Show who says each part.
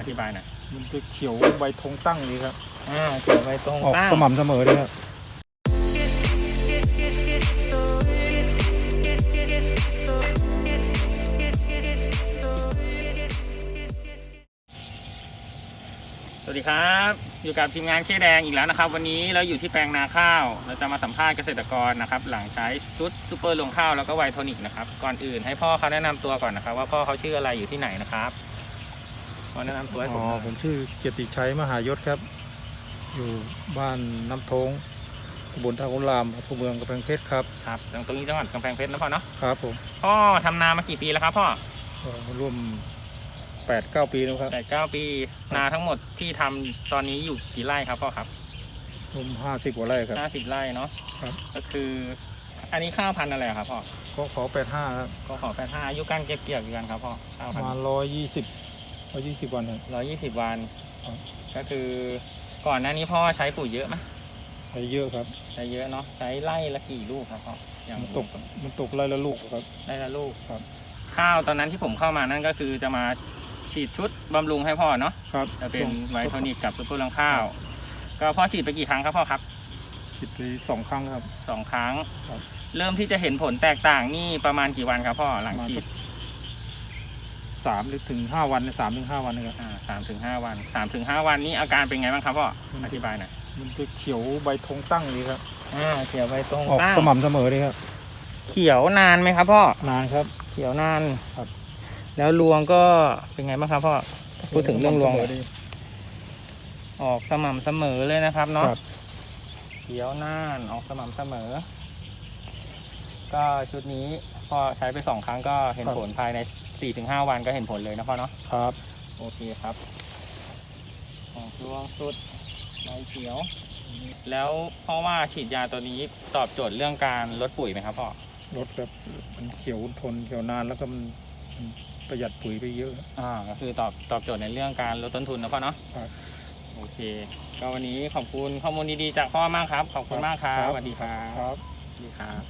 Speaker 1: อธิบายหน่อย
Speaker 2: มันจะเขียวใบธงตั้งดีครับ
Speaker 1: อ่าเกี่ยวไปตรง
Speaker 2: ออก
Speaker 1: ตั้ง
Speaker 2: สม่ำเสมอเลยครับ
Speaker 1: สวัสดีครับ อยู่กับทีมงานเคแดงอีกแล้วนะครับ วันนี้เราอยู่ที่แปลงนาข้าว เราจะมาสัมภาษณ์เกษตรกรนะครับ หลังใช้ชุดซูเปอร์ลงข้าวแล้วก็ไวโทนิกนะครับ ก่อนอื่นให้พ่อเขาแนะนำตัวก่อนนะครับ ว่าพ่อเขาชื่ออะไรอยู่ที่ไหนนะครับ พ่อแนะนำตัวให้ผ
Speaker 2: อ๋
Speaker 1: ม
Speaker 2: อ
Speaker 1: หน่อย
Speaker 2: ผมชื่อเกียรติชัยมหายศครับ อยู่บ้านน้ำทงตำบลท่าขุนรามอำเภอเมืองกำแพงเพชรครับ
Speaker 1: ครับตรงนี้จังหวัดกำแพงเพชรนะพ่อเนาะ
Speaker 2: ครับผม
Speaker 1: พ่อทำนามากี่ปีแล้วครับพ่อ
Speaker 2: ก็ร่วมแปดเก้าปีแล้วครับ
Speaker 1: แปดเก้าปีนาทั้งหมดที่ทำตอนนี้อยู่กี่ไร่ครับพ่อครับ
Speaker 2: รวมห้าสิบกว่าไร่ครับ
Speaker 1: ห้าสิบไร่เนาะ
Speaker 2: ครับ
Speaker 1: ก็คือ อันนี้ข้าวพันธุ์อะไรครับพ่อ
Speaker 2: ก็ขอแปดห้าครับ
Speaker 1: ก็ขอแปดห้าอายุการเก็บเกี่ยวกี่วันครับพ่อข้าว
Speaker 2: ป
Speaker 1: พัน
Speaker 2: ระมาณ
Speaker 1: ธุ์
Speaker 2: ร้อยยี่สิบ ร้อยยี่สิบวันครับ
Speaker 1: ร้อยยี่สิบวัน
Speaker 2: ครับ
Speaker 1: ก็คือก่อนหน้านี้พ่อใช้ปุ๋ยเยอะไหม
Speaker 2: ใช้เยอะครับ
Speaker 1: ใช้เยอะเนาะ ใช้ไร่ละกี่ลูกครับพ่ออย่าง
Speaker 2: มันตกมันตกไร่ละลูกครับ
Speaker 1: ไร่ละลูก
Speaker 2: ครับ
Speaker 1: ข้าวตอนนั้นที่ผมเข้ามานั่นก็คือจะมาฉีดชุดบำรุงให้พ่อเนาะ
Speaker 2: ครับ
Speaker 1: จะเป็นไวโทนิกกับซุปเปอร์ลังข้าว ก็พ่อฉีดไปกี่ครั้งครับพ่อครับ
Speaker 2: ฉีดไปสองครั้งครับ
Speaker 1: สองครั้ง
Speaker 2: ครับ
Speaker 1: เริ่มที่จะเห็นผลแตกต่างนี่ประมาณกี่วันครับพ่อหลังฉีด
Speaker 2: สามหรือถึงห้าวันสามถึงห้าวันนะครับ
Speaker 1: อ่าสามถึงห้าวันสามถึงห้าวันนี้อาการเป็นไงบ้างครับพ่อ
Speaker 2: มัน
Speaker 1: อธิบายหน่อย
Speaker 2: มันจะเขียวใบธงตั้งดีครับ
Speaker 1: อ่าเขียวไปตรง
Speaker 2: ออก
Speaker 1: ตั้ง
Speaker 2: สม่ำเสมอเลยครับ
Speaker 1: เขียวนานไหมครับพ่อ นา
Speaker 2: นครับ
Speaker 1: เขียวนาน
Speaker 2: ครับ
Speaker 1: แล้วรวงก็เป็นไงบ้างครับพ่อ พูดถึงเรื่องรวง
Speaker 2: สม่ำสมอดี
Speaker 1: ออกสม่ำเสมอเลยนะครับเนาะ
Speaker 2: ครับ
Speaker 1: เขียวนานออกสม่ำเสมอ ก็ชุดนี้พอใช้ไปสองครั้งก็เห็นผลภายใน สี่ถึงห้าวันก็เห็นผลเลยนะพ่อเนาะ
Speaker 2: ครับ
Speaker 1: โอเคครับออกรวงสุดใบเขียว แล้วเพราะว่าฉีดยาตัวนี้ตอบโจทย์เรื่องการลดปุ๋ยไหมครับพ่อ
Speaker 2: รถแบบมันเขียวทนเขียวนานแล้วก็มันมันประหยัดปุ๋ยไปเยอะ
Speaker 1: อ่าก็คือตอบตอบโจทย์ในเรื่องการลดต้นทุนนะพ่อเนาะ
Speaker 2: ครับ
Speaker 1: โอเค ก็วันนี้ขอบคุณข้อมูลดีๆจากพ่อมากครับ ขอบคุณมากครับสวัสดีครับ
Speaker 2: ครับ
Speaker 1: สวัสดีครับ